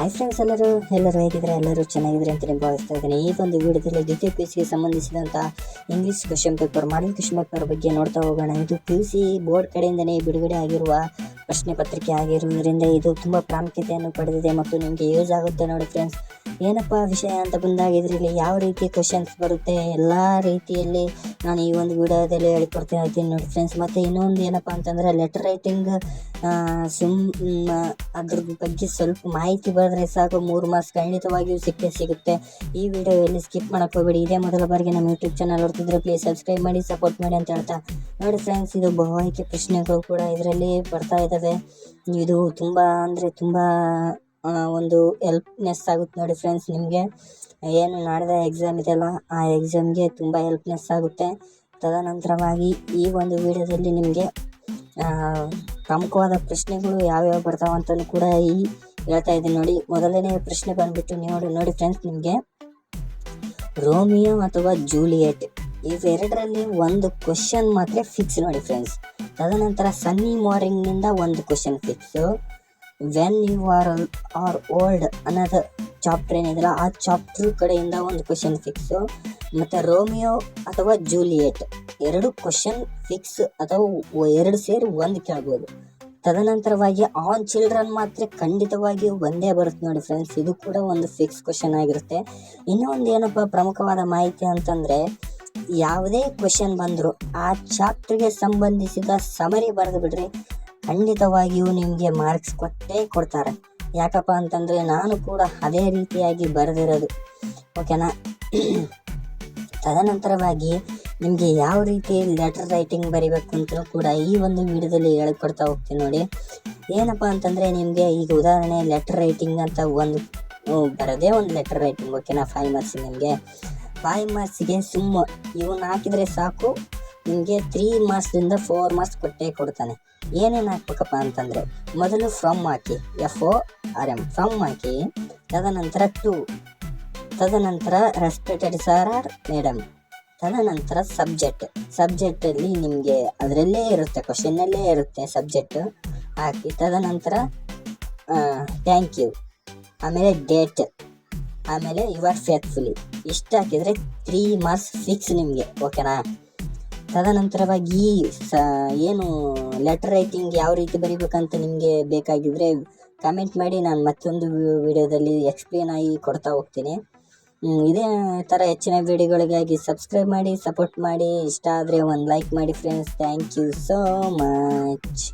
Hi friends ಎಲ್ಲರೂ ಎಲ್ಲರೂ ಹೇಗಿದ್ರೆ ಎಲ್ಲರೂ ಚೆನ್ನಾಗಿದ್ರೆ ಅಂತ ಭಾವಿಸ್ತಾ ಇದ್ದೀನಿ. ಈ ಒಂದು ವಿಡಿಯೋದಲ್ಲಿ ದ್ವಿತೀಯ ಪಿ ಸಿಗೆ ಸಂಬಂಧಿಸಿದಂಥ English question paper model question paper ಬಗ್ಗೆ ನೋಡ್ತಾ ಹೋಗೋಣ. ಇದು ಪಿ ಯು ಸಿ ಬೋರ್ಡ್ ಕಡೆಯಿಂದನೇ ಬಿಡುಗಡೆ ಆಗಿರುವ ಪ್ರಶ್ನೆ ಪತ್ರಿಕೆ ಆಗಿರುವುದರಿಂದ ಇದು ತುಂಬ ಪ್ರಾಮುಖ್ಯತೆಯನ್ನು ಪಡೆದಿದೆ ಮತ್ತು ನಿಮಗೆ ಯೂಸ್ ಆಗುತ್ತೆ ನೋಡಿ ಫ್ರೆಂಡ್ಸ್ ಏನಪ್ಪ ವಿಷಯ ಅಂತ ಬಂದಾಗ ಇದರಲ್ಲಿ ಯಾವ ರೀತಿ ಕ್ವಶನ್ಸ್ ಬರುತ್ತೆ? ಎಲ್ಲ ರೀತಿಯಲ್ಲಿ ನಾನು ಈ ಒಂದು ವಿಡಿಯೋದಲ್ಲಿ ಹೇಳಿಕೊಡ್ತಾ ಇರ್ತೀನಿ ನೋಡಿ ಫ್ರೆಂಡ್ಸ್ ಮತ್ತು ಇನ್ನೊಂದು ಏನಪ್ಪ ಅಂತಂದರೆ ಲೆಟರ್ ರೈಟಿಂಗ್ ಸುಮ್ ಅದ್ರ ಬಗ್ಗೆ ಸ್ವಲ್ಪ ಮಾಹಿತಿ ಬರೆದ್ರೆ ಸಾಕು. ಮೂರು ಮಾಸ ಖಂಡಿತವಾಗಿಯೂ ಸಿಕ್ಕೇ ಸಿಗುತ್ತೆ. ಈ ವಿಡಿಯೋ ಎಲ್ಲಿ ಸ್ಕಿಪ್ ಮಾಡಕ್ಕೆ ಹೋಗಬೇಡಿ. ಇದೇ ಮೊದಲ ಬಾರಿಗೆ ನಮ್ಮ ಯೂಟ್ಯೂಬ್ ಚಾನಲ್ ನೋಡ್ತಿದ್ರೆ ಪ್ಲೀಸ್ ಸಬ್ಸ್ಕ್ರೈಬ್ ಮಾಡಿ ಸಪೋರ್ಟ್ ಮಾಡಿ ಅಂತ ಹೇಳ್ತಾ. ನೋಡಿ ಫ್ರೆಂಡ್ಸ್ ಇದು ಬಹು ಆಯ್ಕೆ ಪ್ರಶ್ನೆಗಳು ಕೂಡ ಇದರಲ್ಲಿ ಬರ್ತಾ ಇದ್ದಾವೆ ಇದು ತುಂಬ ಅಂದರೆ ತುಂಬ ಒಂದು ಹೆಲ್ಪ್ನೆಸ್ ಆಗುತ್ತೆ ನೋಡಿ ಫ್ರೆಂಡ್ಸ್ ನಿಮಗೆ. ಏನು ನಾಡಿದ ಎಕ್ಸಾಮ್ ಇದೆಯಲ್ಲ, ಆ ಎಕ್ಸಾಮ್ಗೆ ತುಂಬ ಹೆಲ್ಪ್ನೆಸ್ ಆಗುತ್ತೆ. ತದನಂತರವಾಗಿ ಈ ಒಂದು ವಿಡಿಯೋದಲ್ಲಿ ನಿಮಗೆ ಪ್ರಮುಖವಾದ ಪ್ರಶ್ನೆಗಳು ಯಾವ್ಯಾವ ಬರ್ತಾವ ಅಂತಲೂ ಕೂಡ ಈ ಹೇಳ್ತಾ ಇದ್ದೀನಿ ನೋಡಿ. ಮೊದಲನೇ ಪ್ರಶ್ನೆ ಬಂದ್ಬಿಟ್ಟು ನೋಡಿ ನೋಡಿ ಫ್ರೆಂಡ್ಸ್ ನಿಮಗೆ. ರೋಮಿಯೋ ಅಥವಾ ಜೂಲಿಯೆಟ್? ಇವೆರಡರಲ್ಲಿ ಒಂದು ಕ್ವಶನ್ ಮಾತ್ರ ಫಿಕ್ಸ್ ನೋಡಿ ಫ್ರೆಂಡ್ಸ್ ತದನಂತರ ಸನ್ನಿ ಮಾರ್ನಿಂಗ್ನಿಂದ ಒಂದು question fix when you are are old ಅನ್ನೋದು ಚಾಪ್ಟರ್ ಏನಿದೆಯಲ್ಲ, ಆ ಚಾಪ್ಟರ್ ಕಡೆಯಿಂದ ಒಂದು ಕ್ವಶನ್ ಫಿಕ್ಸು ಮತ್ತು ರೋಮಿಯೋ ಅಥವಾ ಜೂಲಿಯೆಟ್ ಎರಡು ಕ್ವಶನ್ ಫಿಕ್ಸ್ ಅಥವಾ ಎರಡು ಸೇರಿ ಒಂದು ಕೇಳ್ಬೋದು. ತದನಂತರವಾಗಿ ಆನ್ ಚಿಲ್ಡ್ರನ್ ಮಾತ್ರ ಖಂಡಿತವಾಗಿ ಒಂದೇ ಬರುತ್ತೆ ನೋಡಿ ಫ್ರೆಂಡ್ಸ್ ಇದು ಕೂಡ ಒಂದು ಫಿಕ್ಸ್ ಕ್ವಶನ್ ಆಗಿರುತ್ತೆ. ಇನ್ನೂ ಒಂದು ಏನಪ್ಪ ಪ್ರಮುಖವಾದ ಮಾಹಿತಿ ಅಂತಂದರೆ ಯಾವುದೇ ಕ್ವಶನ್ ಬಂದರೂ ಆ ಚಾಪ್ಟರ್ಗೆ ಸಂಬಂಧಿಸಿದ ಸಮರಿ ಬರೆದು ಬಿಡ್ರಿ. ಖಂಡಿತವಾಗಿಯೂ ನಿಮಗೆ ಮಾರ್ಕ್ಸ್ ಕೊಟ್ಟೇ ಕೊಡ್ತಾರೆ. ಯಾಕಪ್ಪ ಅಂತಂದರೆ ನಾನು ಕೂಡ ಅದೇ ರೀತಿಯಾಗಿ ಬರೆದಿರೋದು. ಓಕೆನಾ ತದನಂತರವಾಗಿ ನಿಮಗೆ ಯಾವ ರೀತಿ ಲೆಟರ್ ರೈಟಿಂಗ್ ಬರಿಬೇಕು ಅಂತ ಕೂಡ ಈ ಒಂದು ವಿಡಿಯೋದಲ್ಲಿ ಹೇಳ್ಕೊಡ್ತಾ ಹೋಗ್ತೀನಿ ನೋಡಿ. ಏನಪ್ಪ ಅಂತಂದರೆ ನಿಮಗೆ ಈಗ ಉದಾಹರಣೆ ಲೆಟರ್ ರೈಟಿಂಗ್ ಅಂತ ಒಂದು ಬರೋದೇ ಒಂದು ಲೆಟರ್ ರೈಟಿಂಗ್ ಓಕೆನಾ ಫೈವ್ ಮಾರ್ಕ್ಸ್ ನಿಮಗೆ. ಫೈವ್ ಮಾರ್ಕ್ಸಿಗೆ ಸುಮ್ಮ ಇವನ್ನ ಹಾಕಿದರೆ ಸಾಕು. ನಿಮಗೆ ತ್ರೀ ಮಾರ್ಕ್ಸ್ದಿಂದ ಫೋರ್ ಮಾರ್ಕ್ಸ್ ಕೊಟ್ಟೇ ಕೊಡ್ತಾನೆ. ಏನೇನು ಹಾಕ್ಬೇಕಪ್ಪ ಅಂತಂದರೆ, ಮೊದಲು from hockey F O R M from ಹಾಕಿ, ತದನಂತರ ಟು ತದನಂತರ ರೆಸ್ಪೆಕ್ಟೆಡ್ ಸರ್ ಆರ್ ಮೇಡಮ್ ತದನಂತರ ಸಬ್ಜೆಕ್ಟ್ ಸಬ್ಜೆಕ್ಟಲ್ಲಿ ನಿಮಗೆ ಅದರಲ್ಲೇ ಇರುತ್ತೆ ಕ್ವಶನ್ನಲ್ಲೇ ಇರುತ್ತೆ ಸಬ್ಜೆಕ್ಟ್ ಹಾಕಿ, ತದನಂತರ ಥ್ಯಾಂಕ್ ಯು ಆಮೇಲೆ ಡೇಟ್ ಆಮೇಲೆ ಯು ಆರ್ ಫೇತ್ಫುಲಿ ಇಷ್ಟು ಹಾಕಿದರೆ ತ್ರೀ ಮಾರ್ಕ್ಸ್ ಫಿಕ್ಸ್ ನಿಮಗೆ ಓಕೆನಾ ತದನಂತರವಾಗಿ ಸ, ಏನು ಲೆಟರ್ ರೈಟಿಂಗ್ ಯಾವ ರೀತಿ ಬರೀಬೇಕಂತ ನಿಮಗೆ ಬೇಕಾಗಿದ್ದರೆ ಕಮೆಂಟ್ ಮಾಡಿ, ನಾನು ಮತ್ತೊಂದು ವಿಡಿಯೋದಲ್ಲಿ ಎಕ್ಸ್ಪ್ಲೇನ್ ಆಗಿ ಕೊಡ್ತಾ ಹೋಗ್ತೀನಿ. ಇದೇ ಥರ ಹೆಚ್ಚಿನ ವಿಡಿಯೋಗಳಿಗಾಗಿ ಸಬ್ಸ್ಕ್ರೈಬ್ ಮಾಡಿ ಸಪೋರ್ಟ್ ಮಾಡಿ, ಇಷ್ಟ ಆದರೆ ಒಂದು ಲೈಕ್ ಮಾಡಿ friends thank you so much